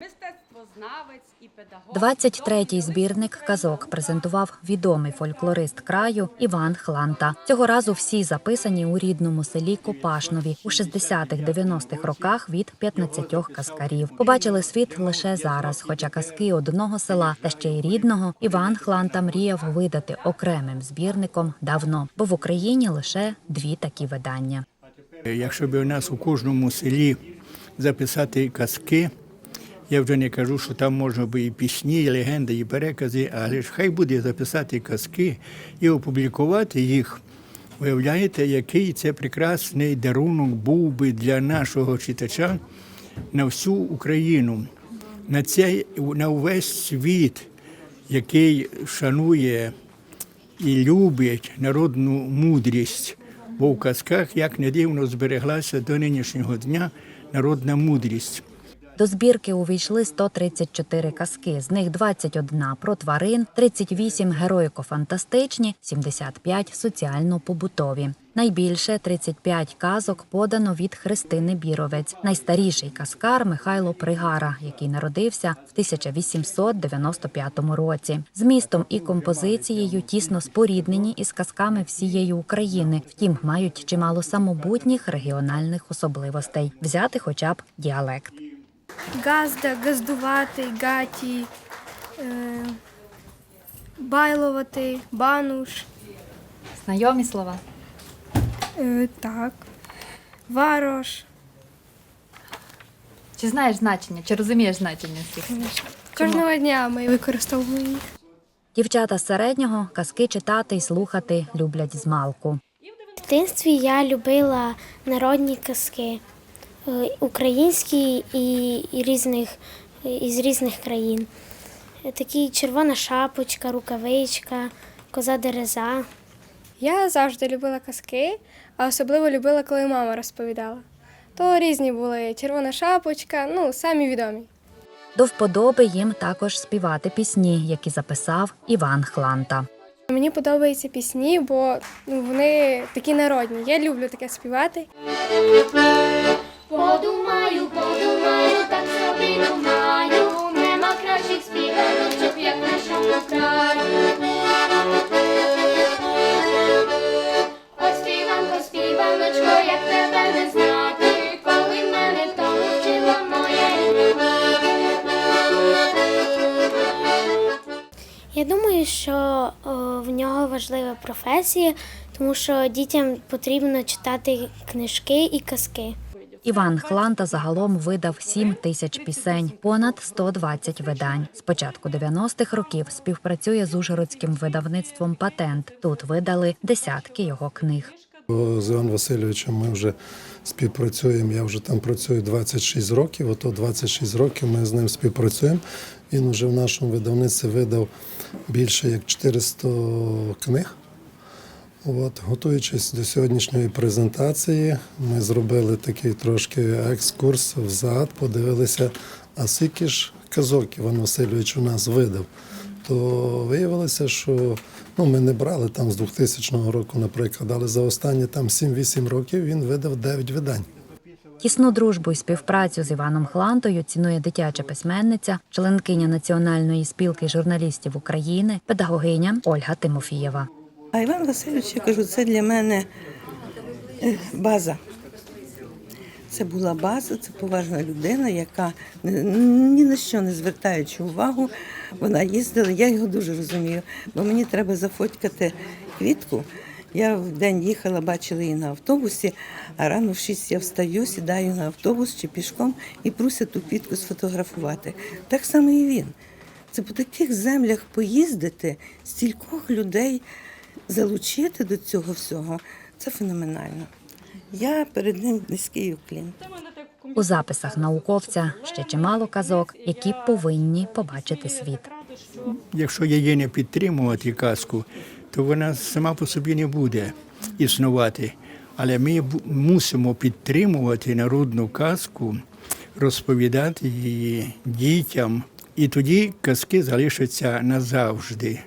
Мистецтвознавець і педагог. 23-й збірник казок презентував відомий фольклорист краю Іван Хланта. Цього разу всі записані у рідному селі Копашнові у 60-х-90-х роках від 15 казкарів. Побачили світ лише зараз, хоча казки одного села та ще й рідного Іван Хланта мріяв видати окремим збірником давно, бо в Україні лише дві такі видання. Якщо б у нас у кожному селі записати казки, я вже не кажу, що там можна би і пісні, і легенди, і перекази, але ж хай буде записати казки і опублікувати їх. Уявляєте, який це прекрасний дарунок був би для нашого читача на всю Україну, на цей на увесь світ, який шанує і любить народну мудрість, бо в казках, як не дивно, збереглася до нинішнього дня народна мудрість. До збірки увійшли 134 казки, з них 21 про тварин, 38 героїко-фантастичні, 75 соціально-побутові. Найбільше 35 казок подано від Христини Біровець, найстаріший казкар Михайло Пригара, який народився в 1895 році. Змістом і композицією тісно споріднені із казками всієї України, втім мають чимало самобутніх регіональних особливостей, взяти хоча б діалект. Газда, газдувати, гаті, е, байлувати, бануш. Знайомі слова. Е, так. Варош. Чи знаєш значення, чи розумієш значення всіх? Кожного дня ми використовуємо їх. Дівчата з середнього казки читати і слухати люблять з малку. В дитинстві я любила народні казки, українські і, і різних, із різних країн. Е, Такі червона шапочка, рукавичка, коза дереза. Я завжди любила казки, а особливо любила, коли мама розповідала. То різні були червона шапочка, ну, самі відомі. До вподоби їм також співати пісні, які записав Іван Хланта. Мені подобаються пісні, бо ну, вони такі народні. Я люблю таке співати. Я думаю, що о, в нього важлива професія, тому що дітям потрібно читати книжки і казки. Іван Хланта загалом видав 7 тисяч пісень, понад 120 видань. З початку 90-х років співпрацює з ужгородським видавництвом Патент. Тут видали десятки його книг. З Іваном Васильовичем ми вже співпрацюємо. Я вже там працюю 26 років. Ото 26 років ми з ним співпрацюємо. Він вже в нашому видавництві видав більше як 400 книг. От, готуючись до сьогоднішньої презентації, ми зробили такий трошки екскурс взад, подивилися, а скільки ж казок Іван Васильович у нас видав. То виявилося, що ну, ми не брали там з 2000 року, наприклад, але за останні там 7-8 років він видав 9 видань. Тісну дружбу і співпрацю з Іваном Хлантою цінує дитяча письменниця, членкиня Національної спілки журналістів України, педагогиня Ольга Тимофієва. А Іван Васильович, я кажу, це для мене е, база. Це була база, це поважна людина, яка ні- на що не звертаючи увагу, вона їздила. Я його дуже розумію, бо мені треба зафоткати квітку. Я в день їхала, бачила її на автобусі, а рано в 6 я встаю, сідаю на автобус чи пішком і пруся ту квітку сфотографувати. Так само і він. Це по таких землях поїздити, стількох людей залучити до цього всього це феноменально. Я перед ним низький уклін. У записах науковця ще чимало казок, які повинні побачити світ. Якщо її не підтримувати казку, то вона сама по собі не буде існувати. Але ми мусимо підтримувати народну казку, розповідати її дітям, і тоді казки залишаться назавжди.